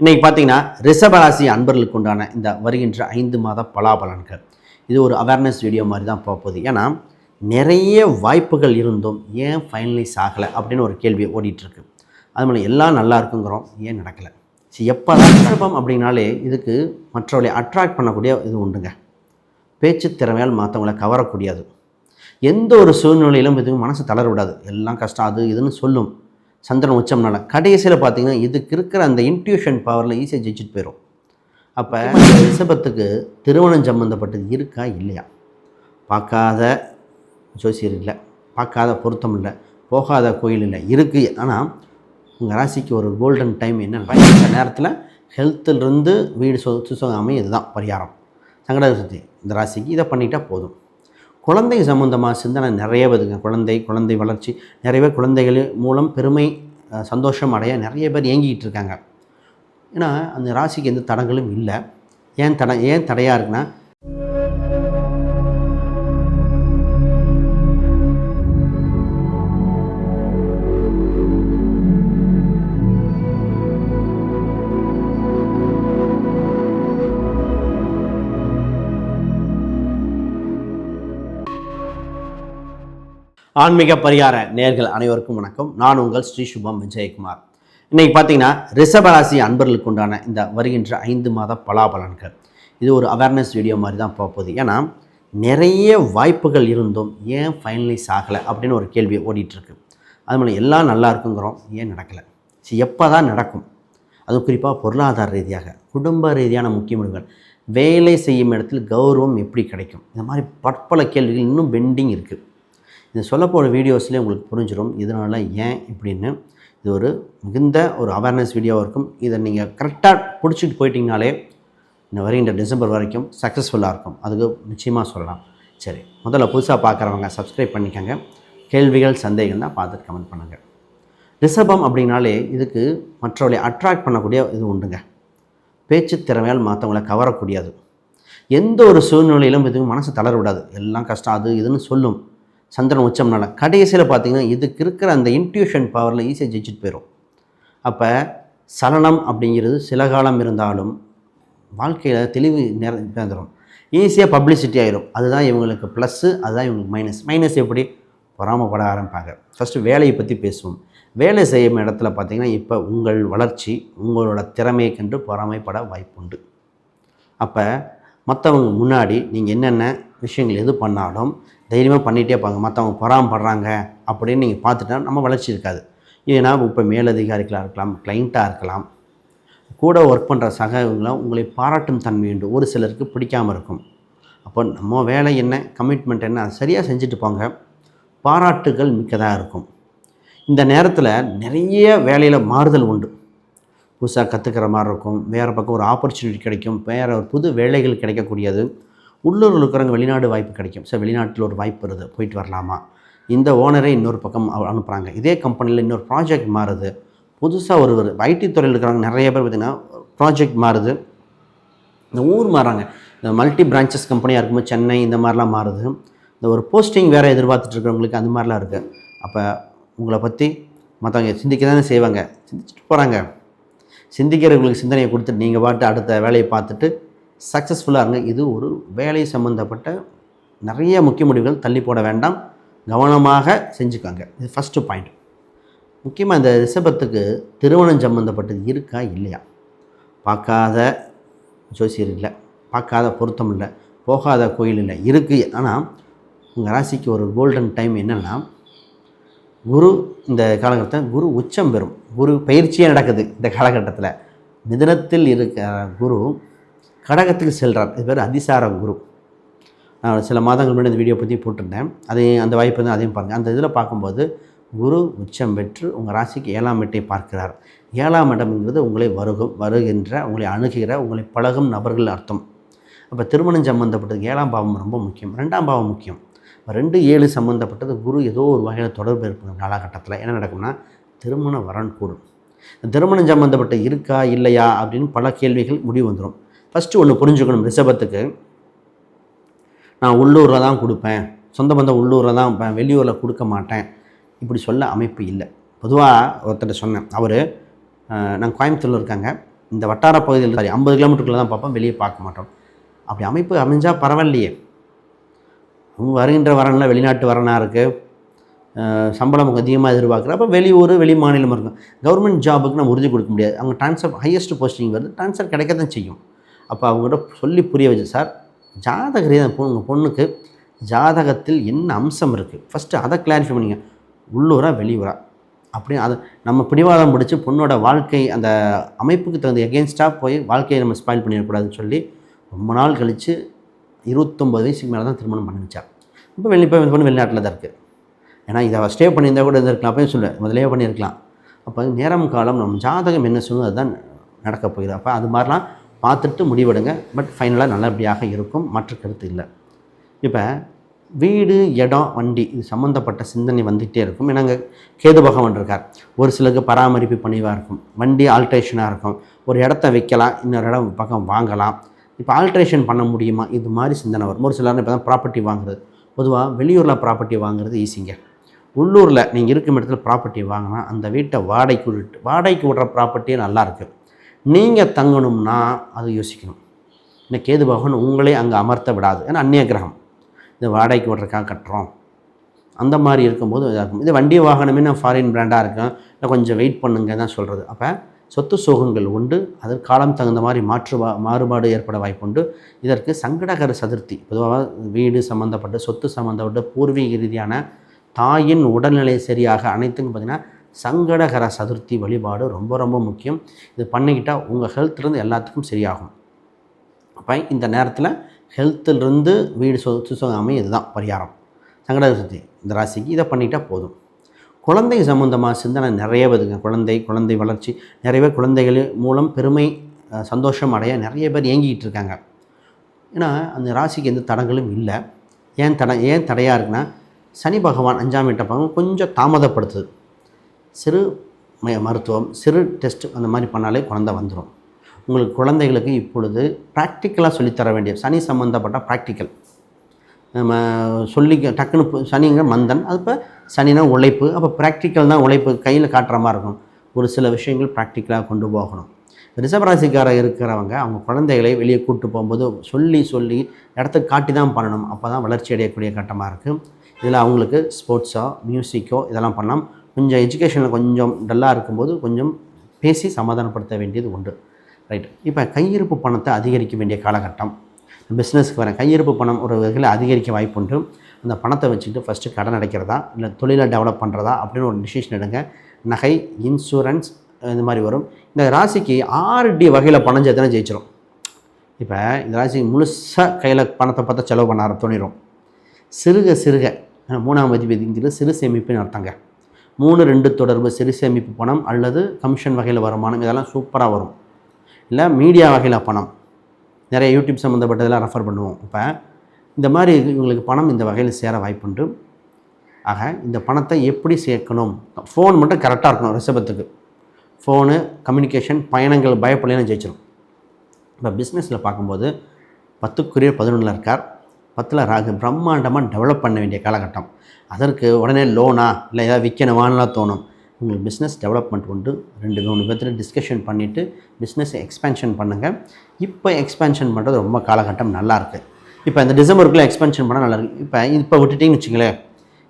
இன்றைக்கி பார்த்தீங்கன்னா ரிஷபராசி அன்பர்களுக்கு உண்டான இந்த வருகின்ற ஐந்து மாத பலாபலன்கள். இது ஒரு அவேர்னஸ் வீடியோ மாதிரி தான் போக போகுது. ஏன்னா நிறைய வாய்ப்புகள் இருந்தும் ஏன் ஃபைனலைஸ் ஆகலை அப்படின்னு ஒரு கேள்வி ஓடிட்டுருக்கு. அது மாதிரி எல்லாம் நல்லா இருக்குங்கிறோம் ஏன் நடக்கலை? சரி எப்போ தான் ரிஷபம் அப்படின்னாலே இதுக்கு மற்றவர்களை அட்ராக்ட் பண்ணக்கூடிய இது உண்டுங்க. பேச்சு திறமையால் மற்றவங்களை கவரக்கூடியது. எந்த ஒரு சூழ்நிலையிலும் இதுக்கு மனசு தளர விடாது. எல்லாம் கஷ்டம் அது இதுன்னு சொல்லும். சந்திரன் உச்சம்னால. கடைசியில் பார்த்தீங்கன்னா இதுக்கு இருக்கிற அந்த இன்ட்யூஷன் பவரில் ஈஸியாக ஜெயிச்சுட்டு போயிடும் அப்போ ரிஷபத்துக்கு திருமணம் சம்மந்தப்பட்டது இருக்கா? இல்லையா? பார்க்காத ஜோசியர் இல்லை. பார்க்காத பொருத்தம் இல்லை. போகாத கோயில் இல்லை. இருக்குது ஆனால் உங்கள் ராசிக்கு ஒரு கோல்டன் டைம் என்னன்னா இந்த நேரத்தில் ஹெல்த்துலேருந்து வீடு சொ சுசகம் அமையும் இதுதான் பரிகாரம் சங்கட இந்த ராசிக்கு இதை பண்ணிட்டா போதும். குழந்தை சம்மந்தமாக சிந்தனை நிறைய வருதுங்க குழந்தை குழந்தை வளர்ச்சி. நிறைய பேர் குழந்தைகள் மூலம் பெருமை சந்தோஷம் அடைய நிறைய பேர் இயங்கிக்கிட்டு இருக்காங்க. ஏன்னா அந்த ராசிக்கு எந்த தடங்களும் இல்லை. ஏன் தடை ஏன் தடையாக இருக்குன்னா ஆன்மீக பரிகார நேர்கள் அனைவருக்கும் வணக்கம். நான் உங்கள் ஸ்ரீ சுபம் விஜயகுமார். இன்னைக்கு பார்த்தீங்கன்னா ரிஷபராசி அன்பர்களுக்கு உண்டான இந்த வருகின்ற ஐந்து மாத பலாபலன்கள். இது ஒரு அவேர்னஸ் வீடியோ மாதிரி தான் போகுது. ஏன்னா நிறைய வாய்ப்புகள் இருந்தும் ஏன் ஃபைனலைஸ் ஆகலை அப்படின்னு ஒரு கேள்வி ஓடிட்டுருக்கு. அது மாதிரி எல்லாம் நல்லா இருக்குங்கிறோம் ஏன் நடக்கலை? சரி எப்போ தான் நடக்கும்? அதுவும் குறிப்பாக பொருளாதார ரீதியாக குடும்ப ரீதியான முக்கிய முடிவுகள் வேலை செய்யும் இடத்தில் கௌரவம் எப்படி கிடைக்கும்? இந்த மாதிரி பற்பல கேள்விகள் இன்னும் பெண்டிங் இருக்குது இது சொல்லப்போகிற வீடியோஸ்லேயே உங்களுக்கு புரிஞ்சிடும் இதனால் ஏன் இப்படின்னு. இது ஒரு மிகுந்த ஒரு அவேர்னஸ் வீடியோவாக இருக்கும். இதை நீங்கள் கரெக்டாக பிடிச்சிட்டு போயிட்டீங்கனாலே இந்த வருகின்ற டிசம்பர் வரைக்கும் சக்ஸஸ்ஃபுல்லாக இருக்கும். அதுக்கு நிச்சயமாக சொல்லலாம். சரி முதல்ல புதுசாக பார்க்குறவங்க சப்ஸ்கிரைப் பண்ணிக்கோங்க. கேள்விகள் சந்தேகம்னா பார்த்துட்டு கமெண்ட் பண்ணுங்கள் ரிஷபம் அப்படின்னாலே இதுக்கு மற்றவர்களை அட்ராக்ட் பண்ணக்கூடிய இது உண்டுங்க. பேச்சு திறமையால் மற்றவங்களை கவரக்கூடியது. எந்த ஒரு சூழ்நிலையிலும் இதுக்கு மனசு தளர விடாது. எல்லாம் கஷ்டம் அது இதுன்னு சொல்லும். சந்திரன் உச்சம்னால கடைசியில் பார்த்தீங்கன்னா இதுக்கு இருக்கிற அந்த இன்ட்யூஷன் பவரில் ஈஸியாக ஜெயிச்சுட்டு போயிடும் அப்போ சலனம் அப்படிங்கிறது சில காலம் இருந்தாலும் வாழ்க்கையில் தெளிவு நிறந்துடும் ஈஸியாக பப்ளிசிட்டி ஆயிரும். அதுதான் இவங்களுக்கு ப்ளஸ்ஸு அதுதான் இவங்களுக்கு மைனஸ் மைனஸ் எப்படி? பொறாமப்பட ஆரம்பிப்பாங்க. ஃபஸ்ட்டு வேலையை பற்றி பேசுவோம். வேலை செய்யும் இடத்துல பார்த்தீங்கன்னா இப்போ உங்கள் வளர்ச்சி உங்களோட திறமையை கண்டு பொறாமைப்பட வாய்ப்புண்டு. அப்போ மற்றவங்க முன்னாடி நீங்கள் என்னென்ன விஷயங்கள் எது பண்ணாலும் தைரியமாக பண்ணிகிட்டே இருப்பாங்க. மற்றவங்க பொறாமப்படுறாங்க அப்படின்னு நீங்கள் பார்த்துட்டா நம்ம வளர்ச்சி இருக்காது. ஏன்னா இப்போ மேலதிகாரிகளாக இருக்கலாம் கிளைண்ட்டாக இருக்கலாம் கூட ஒர்க் பண்ணுற சகங்களும் உங்களை பாராட்டும் தன்மை உண்டு. ஒரு சிலருக்கு பிடிக்காமல் இருக்கும். அப்போ நம்ம வேலை என்ன கமிட்மெண்ட் என்ன அதை சரியாக செஞ்சுட்டு போங்க. பாராட்டுகள் மிக்கதாக இருக்கும். இந்த நேரத்தில் நிறைய வேலையில் மாறுதல் உண்டு. புதுசாக கற்றுக்கிற மாதிரி இருக்கும். வேறு பக்கம் ஒரு ஆப்பர்ச்சுனிட்டி கிடைக்கும். வேறு ஒரு புது வேலைகள் கிடைக்கக்கூடியது. உள்ளூரில் இருக்கிறவங்க வெளிநாடு வாய்ப்பு கிடைக்கும். சார் வெளிநாட்டில் ஒரு வாய்ப்பு வருது. போயிட்டு வரலாமா? இந்த ஓனரே இன்னொரு பக்கம் அனுப்புகிறாங்க இதே கம்பெனியில் இன்னொரு ப்ராஜெக்ட் மாறுது. புதுசாக ஒரு ஒரு ஐடி துறையில் இருக்கிறவங்க நிறைய பேர் பார்த்திங்கன்னா ப்ராஜெக்ட் மாறுது. இந்த ஊர் மாறாங்க இந்த மல்டி பிரான்ச்சஸ் கம்பெனியாக இருக்கும்போது சென்னை இந்த மாதிரிலாம் மாறுது. இந்த ஒரு போஸ்டிங் வேறு எதிர்பார்த்துட்டு இருக்கிறவங்களுக்கு அந்த மாதிரிலாம் இருக்குது அப்போ உங்களை பற்றி மற்றவங்க சிந்திக்க தானே செய்வாங்க. சிந்திச்சுட்டு போகிறாங்க சிந்திக்கிறவங்களுக்கு சிந்தனையை கொடுத்துட்டு நீங்கள் பாட்டு அடுத்த வேலையை பார்த்துட்டு சக்ஸஸ்ஃபுல்லாக இருங்க இது ஒரு வேலை சம்மந்தப்பட்ட நிறைய முக்கிய முடிவுகள் தள்ளி போட வேண்டாம். கவனமாக செஞ்சுக்கோங்க. இது ஃபஸ்ட்டு பாயிண்ட் முக்கியமாக இந்த ரிஷபத்துக்கு திருமணம் சம்மந்தப்பட்டது இருக்கா? இல்லையா? பார்க்காத ஜோசியர் இல்லை. பார்க்காத பொருத்தம் இல்லை. போகாத கோயில் இல்லை. இருக்குது ஆனால் உங்கள் ராசிக்கு ஒரு கோல்டன் டைம் என்னென்னா குரு இந்த காலகட்டத்தில் குரு உச்சம் பெறும். குரு பயிற்சியே நடக்குது இந்த காலகட்டத்தில். மிதனத்தில் இருக்கிற குரு கடகத்துக்கு செல்கிறார் இது பேர் அதிசார குரு. நான் சில மாதங்கள் முன்னாடி இந்த வீடியோ பற்றி போட்டிருந்தேன். அதையும் அந்த வாய்ப்பு தான் அதையும் பாருங்கள் அந்த இதில் பார்க்கும்போது குரு உச்சம் பெற்று உங்கள் ராசிக்கு ஏழாம் இடத்தை பார்க்கிறார். ஏழாம் இடம்ங்கிறது உங்களை வருகும் வருகின்ற உங்களை அணுகுகிற உங்களை பழகும் நபர்கள் அர்த்தம். அப்போ திருமணம் சம்மந்தப்பட்டது ஏழாம் பாவம் ரொம்ப முக்கியம். ரெண்டாம் பாவம் முக்கியம். ரெண்டு ஏழு சம்மந்தப்பட்டது குரு ஏதோ ஒரு வகையில் தொடர்பு இருக்கணும் காலகட்டத்தில். என்ன நடக்கும்னா திருமண வரன் கூடும். திருமணம் சம்மந்தப்பட்ட இருக்கா இல்லையா அப்படின்னு பல கேள்விகள் முடிவு வந்துடும் ஃபஸ்ட்டு ஒன்று புரிஞ்சுக்கணும் ரிஷபத்துக்கு. நான் உள்ளூரில் தான் கொடுப்பேன். சொந்த பந்தம் உள்ளூரில் தான் வைப்பேன், வெளியூரில் கொடுக்க மாட்டேன். இப்படி சொல்ல அமைப்பு இல்லை. பொதுவாக ஒருத்தர் சொன்னேன். அவர் நாங்கள் கோயம்புத்தூரில் இருக்காங்க. இந்த வட்டார பகுதியில் சாரி ஐம்பது கிலோமீட்டருக்குள்ள தான் பார்ப்போம். வெளியே பார்க்க மாட்டோம். அப்படி அமைப்பு அமைஞ்சால் பரவாயில்லையே. அவங்க வருகின்ற வரனில் வெளிநாட்டு வரனாக இருக்குது சம்பளம் அதிகமாக எதிர்பார்க்குற. அப்போ வெளியூர் வெளி மாநிலம் இருக்கும். கவர்மெண்ட் ஜாபுக்கு நம்ம உறுதி கொடுக்க முடியாது. அவங்க ட்ரான்ஸ்ஃபர் ஹையஸ்ட் போஸ்டிங் வருது ட்ரான்ஸ்ஃபர் கிடைக்க தான் செய்யும். அப்போ அவங்ககிட்ட சொல்லி புரிய வச்சு சார் ஜாதக ரீதியாக பொண்ணு உங்கள் பொண்ணுக்கு ஜாதகத்தில் என்ன அம்சம் இருக்குது ஃபஸ்ட்டு அதை கிளாரிஃபை பண்ணிங்க உள்ளூரா வெளியூரா? அப்படி அதை நம்ம பிடிவாதம் பிடிச்சி பொண்ணோட வாழ்க்கை அந்த அமைப்புக்கு தகுந்த எகென்ஸ்டாக போய் வாழ்க்கையை நம்ம ஸ்பாயில் பண்ணிடக்கூடாதுன்னு சொல்லி ரொம்ப நாள் கழித்து இருபத்தொம்பது வயசுக்கு மேலே தான் திருமணம் பண்ணி வச்சார் இப்போ வெளி போய் இந்த பொண்ணு வெளிநாட்டில் தான் இருக்குது ஏன்னா இதை ஸ்டே பண்ணியிருந்தா கூட இருந்திருக்கலாம். அப்படின்னு சொல்லுவேன் முதலே பண்ணியிருக்கலாம். அப்போ நேரம் காலம் நம்ம ஜாதகம் என்ன சொல்லுவோம் அதுதான் நடக்க போகுது. அப்போ அது மாதிரிலாம் பார்த்துட்டு முடிவெடுங்க. பட் ஃபைனலாக நல்லபடியாக இருக்கும். மற்ற கருத்து இல்லை. இப்போ வீடு இடம் வண்டி இது சம்மந்தப்பட்ட சிந்தனை வந்துகிட்டே இருக்கும். ஏன்னா அங்கே கேது பகவான் இருக்கார். ஒரு சிலருக்கு பராமரிப்பு பணிவாக இருக்கும். வண்டி ஆல்ட்ரேஷனாக இருக்கும். ஒரு இடத்த வைக்கலாம். இன்னொரு இடம் பக்கம் வாங்கலாம். இப்போ ஆல்ட்ரேஷன் பண்ண முடியுமா? இது மாதிரி சிந்தனை வரும். ஒரு சிலர் இப்போ தான் ப்ராப்பர்ட்டி வாங்குறது. பொதுவாக வெளியூரில் ப்ராப்பர்ட்டி வாங்குறது ஈஸிங்க உள்ளூரில் நீங்கள் இருக்கும் இடத்துல ப்ராப்பர்ட்டி வாங்கினா அந்த வீட்டை வாடகைக்கு விட்டு வாடகைக்கு விடுற ப்ராப்பர்ட்டியே நல்லாயிருக்கு நீங்கள் தங்கணும்னா அது யோசிக்கணும். இந்த கேது பகவான் உங்களே அங்கே அமர்த்த விடாது. ஏன்னா அந்நிய கிரகம். இது வாடகைக்கு விடுறக்காக கட்டுறோம். அந்த மாதிரி இருக்கும்போது இதாக இருக்கும். இது வண்டி வாகனமே நான் ஃபாரின் பிராண்டாக இருக்கும் இல்லை கொஞ்சம் வெயிட் பண்ணுங்க தான் சொல்கிறது அப்போ சொத்து சோகங்கள் உண்டு. அது காலம் தகுந்த மாதிரி மாற்று மாறுபாடு ஏற்பட வாய்ப்புண்டு இதற்கு சங்கடகர சதுர்த்தி. பொதுவாக வீடு சம்மந்தப்பட்ட சொத்து சம்மந்தப்பட்ட பூர்வீக ரீதியான தாயின் உடல்நிலை சரியாக அனைத்துக்கும் பார்த்திங்கன்னா சங்கடகர சதுர்த்தி வழிபாடு ரொம்ப ரொம்ப முக்கியம். இது பண்ணிக்கிட்டால் உங்கள் ஹெல்த்லேருந்து எல்லாத்துக்கும் சரியாகும். அப்போ இந்த நேரத்தில் ஹெல்த்திலிருந்து வீடு சு சுகமே இதுதான் பரிகாரம். சங்கடகர சதுர்த்தி இந்த ராசிக்கு இதை பண்ணிக்கிட்டால் போதும். குழந்தை சம்மந்தமாக சிந்தனை நிறைய வருதுங்க. குழந்தை குழந்தை வளர்ச்சி நிறைய பேர் குழந்தைகள் மூலம் பெருமை சந்தோஷம் அடைய நிறைய பேர் இயங்கிக்கிட்டு இருக்காங்க. ஏன்னா அந்த ராசிக்கு எந்த தடங்களும் இல்லை. ஏன் தடை ஏன் தடையாக இருக்குன்னா சனி பகவான் அஞ்சாம் வீட்டை பகவான் கொஞ்சம் தாமதப்படுத்துது. சிறு மருத்துவம் சிறு டெஸ்ட் அந்த மாதிரி பண்ணாலே குழந்தை வந்துடும் உங்களுக்கு குழந்தைகளுக்கு இப்பொழுது ப்ராக்டிக்கலாக சொல்லித்தர வேண்டிய சனி சம்மந்தப்பட்ட ப்ராக்டிக்கல் நம்ம சொல்லி டக்குன்னு பு- சனிங்க மந்தன் அது இப்போ சனினா உழைப்பு அப்போ ப்ராக்டிக்கல் தான் உழைப்பு கையில் காட்டுற மாதிரி இருக்கும். ஒரு சில விஷயங்கள் ப்ராக்டிக்கலாக கொண்டு போகணும். ரிஷபராசிக்காரர் இருக்கிறவங்க அவங்க குழந்தைகளை வெளியே கூட்டு போகும்போது சொல்லி சொல்லி இடத்துக்கு காட்டி தான் பண்ணணும். அப்போ தான் வளர்ச்சி அடையக்கூடிய கட்டமாக இருக்குது இதில் அவங்களுக்கு ஸ்போர்ட்ஸோ மியூசிக்கோ இதெல்லாம் பண்ணலாம் கொஞ்சம் எஜுகேஷனில் கொஞ்சம் டல்லாக இருக்கும்போது கொஞ்சம் பேசி சமாதானப்படுத்த வேண்டியது உண்டு ரைட் இப்போ கையிருப்பு பணத்தை அதிகரிக்க வேண்டிய காலகட்டம். பிஸ்னஸ்க்கு வரேன் கையிருப்பு பணம் ஒரு வகையில் அதிகரிக்க வாய்ப்புண்டு. அந்த பணத்தை வச்சுக்கிட்டு ஃபஸ்ட்டு கடன் அடைக்கிறதா இல்லை தொழிலை டெவலப் பண்ணுறதா அப்படின்னு ஒரு டிசிஷன் எடுங்க. நகை இன்சூரன்ஸ் இந்த மாதிரி வரும். இந்த ராசிக்கு ஆர்டி வகையில் பணம் சேர்த்தனா ஜெயிச்சிடும் இப்போ இந்த ராசி முழுசாக கையில் பணத்தை பார்த்தா செலவு பண்ண ஆர சிறுக சிறுக மூணாம் அதிபதிங்கிறது சிறு சேமிப்புன்னு அர்த்தங்க. மூணு ரெண்டு தொடர்பு சிறு சேமிப்பு பணம் அல்லது கமிஷன் வகையில் வருமானம் இதெல்லாம் சூப்பராக வரும். இல்லை மீடியா வகையில் பணம். நிறைய யூடியூப் சம்மந்தப்பட்டதெல்லாம் ரெஃபர் பண்ணுவோம். இப்போ இந்த மாதிரி இவங்களுக்கு பணம் இந்த வகையில் சேர வாய்ப்புண்டு. ஆக இந்த பணத்தை எப்படி சேர்க்கணும்? ஃபோன் மட்டும் கரெக்டாக இருக்கணும் ரிசபத்துக்கு ஃபோனு கம்யூனிகேஷன் பயணங்கள் பயப்படலைன்னு ஜெயிச்சிடும் இப்போ பிஸ்னஸில் பார்க்கும்போது பத்துக்குரிய பதினொன்றில் இருக்கார். பத்தில் ராகு பிரம்மாண்டமாக டெவலப் பண்ண வேண்டிய காலகட்டம். அதற்கு உடனே லோனா இல்லை ஏதாவது விற்கணுமான்லாம் தோணும். உங்களுக்கு பிஸ்னஸ் டெவலப்மெண்ட் உண்டு. ரெண்டு மூணு பேர்த்தில் டிஸ்கஷன் பண்ணிவிட்டு பிஸ்னஸை எக்ஸ்பேன்ஷன் பண்ணுங்கள் இப்போ எக்ஸ்பேன்ஷன் பண்ணுறது ரொம்ப காலகட்டம் நல்லாயிருக்கு இப்போ இந்த டிசம்பருக்குள்ளே எக்ஸ்பென்ஷன் பண்ணால் நல்லாயிருக்கு இப்போ இப்போ விட்டுட்டிங்கன்னு வச்சுங்களேன்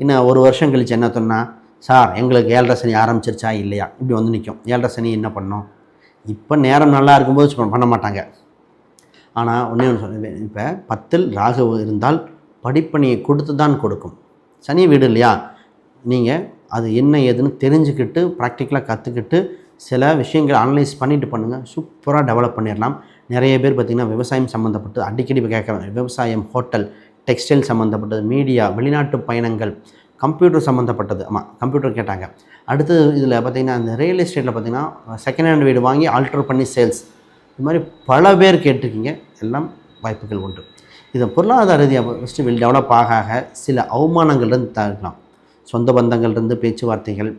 இன்னும் ஒரு வருஷம் கழிச்சு என்ன சொன்னால் சார் எங்களுக்கு ஏழரை சனி ஆரம்பிச்சிருச்சா இல்லையா? இப்படி வந்து நிற்கும் ஏழரை சனி என்ன பண்ணோம்? இப்போ நேரம் நல்லா இருக்கும்போது பண்ண மாட்டாங்க. ஆனால் ஒன்றே ஒன்று சொல்லுவேன் இப்போ பத்தில் ராகு இருந்தால் படிப்பணியை கொடுத்து தான் கொடுக்கும். சனி வீடு இல்லையா? நீங்கள் அது என்ன ஏதுன்னு தெரிஞ்சுக்கிட்டு ப்ராக்டிக்கலாக கற்றுக்கிட்டு சில விஷயங்கள் அனலைஸ் பண்ணிவிட்டு பண்ணுங்கள் சூப்பராக டெவலப் பண்ணிடலாம். நிறைய பேர் பார்த்திங்கன்னா விவசாயம் சம்மந்தப்பட்டு அடிக்கடி கேட்குறாங்க. விவசாயம் ஹோட்டல் டெக்ஸ்டைல் சம்மந்தப்பட்டது மீடியா வெளிநாட்டு பயணங்கள் கம்ப்யூட்டர் சம்மந்தப்பட்டது ஆமாம் கம்ப்யூட்டர் கேட்டாங்க. அடுத்தது இதில் பார்த்திங்கன்னா இந்த ரியல் எஸ்டேட்டில் பார்த்திங்கன்னா செகண்ட் ஹேண்ட் வீடு வாங்கி ஆல்ட்ரு பண்ணி சேல்ஸ் இது மாதிரி பல பேர் கேட்டிருக்கீங்க. எல்லாம் வாய்ப்புகள் உண்டு. இதை பொருளாதார ரீதியாக ஃபஸ்ட்டு டெவலப் ஆக ஆக சில அவமானங்கள்லேருந்து தவிர்க்கலாம். சொந்த பந்தங்கள்லேருந்து பேச்சுவார்த்தைகள்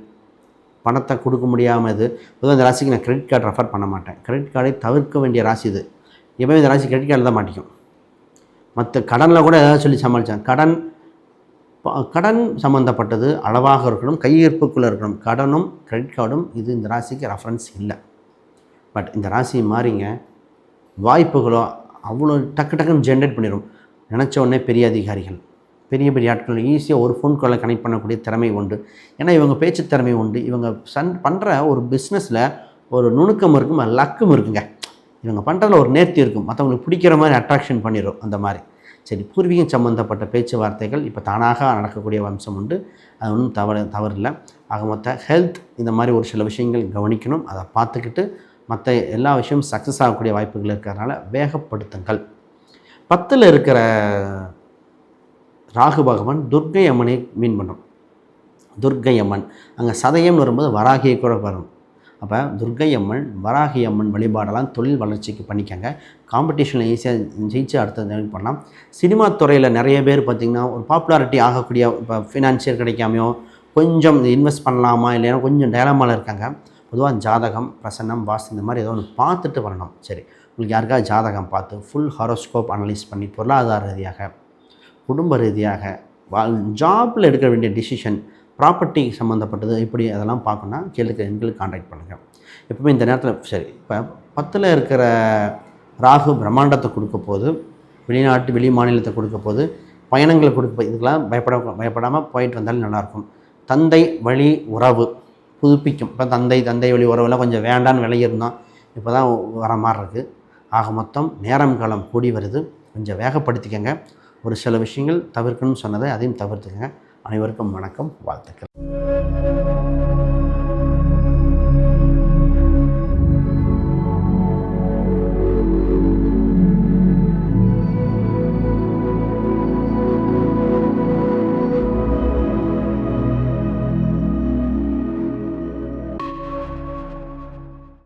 பணத்தை கொடுக்க முடியாமல் இது. பொதுவாக இந்த ராசிக்கு நான் கிரெடிட் கார்டு ரெஃபர் பண்ண மாட்டேன். கிரெடிட் கார்டை தவிர்க்க வேண்டிய ராசி இது. எப்பவுமே இந்த ராசி கிரெடிட் கார்டில் தான் மாட்டிக்கும். மற்ற கடனில் கூட ஏதாவது சொல்லி சமாளித்தேன் கடன் கடன் சம்மந்தப்பட்டது அளவாக இருக்கணும் கையிருப்புக்குள்ளே இருக்கணும். கடனும் கிரெடிட் கார்டும் இது இந்த ராசிக்கு ரெஃபரன்ஸ் இல்லை. பட் இந்த ராசி மாறிங்க. வாய்ப்புகளோ அவ்வளோ டக்கு டக்குன்னு ஜென்ரேட் பண்ணிடும் நினச்ச உடனே பெரிய அதிகாரிகள் பெரிய பெரிய ஆட்கள் ஈஸியாக ஒரு ஃபோன் காலில் கனெக்ட் பண்ணக்கூடிய திறமை உண்டு. ஏன்னா இவங்க பேச்சு திறமை உண்டு. இவங்க சன் பண்ணுற ஒரு பிஸ்னஸில் ஒரு நுணுக்கம் இருக்கும் லக்கும் இருக்குங்க. இவங்க பண்ணுறதுல ஒரு நேர்த்தி இருக்கும். மற்றவங்களுக்கு பிடிக்கிற மாதிரி அட்ராக்ஷன் பண்ணிடும் அந்த மாதிரி. சரி பூர்வீகம் சம்மந்தப்பட்ட பேச்சுவார்த்தைகள் இப்போ தானாக நடக்கக்கூடிய வம்சம் உண்டு. அது ஒன்றும் தவறு தவறில்லை. ஆக மொத்த ஹெல்த் இந்த மாதிரி ஒரு சில விஷயங்கள் கவனிக்கணும். அதை பார்த்துக்கிட்டு மற்ற எல்லா விஷயமும் சக்ஸஸ் ஆகக்கூடிய வாய்ப்புகள் இருக்கிறதுனால வேகப்படுத்துங்கள். பத்தில் இருக்கிற ராகு பகவான் துர்க்கை அம்மனை மீன் பண்ணும். துர்க்கை அம்மன். அங்கே சதயம்னு வரும்போது வராகியை கூட வரும். அப்போ துர்க்கை அம்மன் வராகி அம்மன் வழிபாடெல்லாம் தொழில் வளர்ச்சிக்கு பண்ணிக்கங்க. காம்படிஷனில் ஈஸியாக ஜெயிச்சு அடுத்த பண்ணலாம்? சினிமா துறையில் நிறைய பேர் பார்த்திங்கன்னா ஒரு பாப்புலாரிட்டி ஆகக்கூடிய இப்போ ஃபினான்ஷியல் கிடைக்காமையோ கொஞ்சம் இன்வெஸ்ட் பண்ணலாமா இல்லைன்னா கொஞ்சம் டேலமாவில் இருக்காங்க. பொதுவாக ஜாதகம் பிரசன்னம் வாஸ்து இந்த மாதிரி ஏதோ ஒன்று பார்த்துட்டு வரணும். சரி உங்களுக்கு யாருக்காவது ஜாதகம் பார்த்து ஃபுல் ஹாரோஸ்கோப் அனலைஸ் பண்ணி பொருளாதார ரீதியாக குடும்ப ரீதியாக ஜாப்பில் எடுக்க வேண்டிய டிசிஷன் ப்ராப்பர்ட்டி சம்மந்தப்பட்டது இப்படி அதெல்லாம் பார்க்கணுன்னா கேளுக்கு எங்களுக்கு காண்டாக்ட் பண்ணுங்கள் எப்பவுமே இந்த நேரத்தில் சரி இப்போ பத்தில் இருக்கிற ராகு பிரம்மாண்டத்தை கொடுக்க போது வெளிநாட்டு வெளி மாநிலத்தை கொடுக்க போது பயணங்களை கொடுக்க இதுக்கெல்லாம் பயப்பட பயப்படாமல் போயிட்டு வந்தாலும் நல்லாயிருக்கும் தந்தை வழி உறவு. புதுப்பிக்கும். இப்போ தந்தை தந்தை வழி உறவுலாம் கொஞ்சம் வேண்டான்னு விளையிருந்தோம் இப்போ தான் வர மாதிரி இருக்குது ஆக மொத்தம் நேரம் காலம் கூடி வருது. கொஞ்சம் வேகப்படுத்திக்கங்க. ஒரு சில விஷயங்கள் தவிர்க்கணும்னு சொன்னதை அதையும் தவிர்த்துக்கங்க. அனைவருக்கும் வணக்கம். வாழ்த்துக்கள்.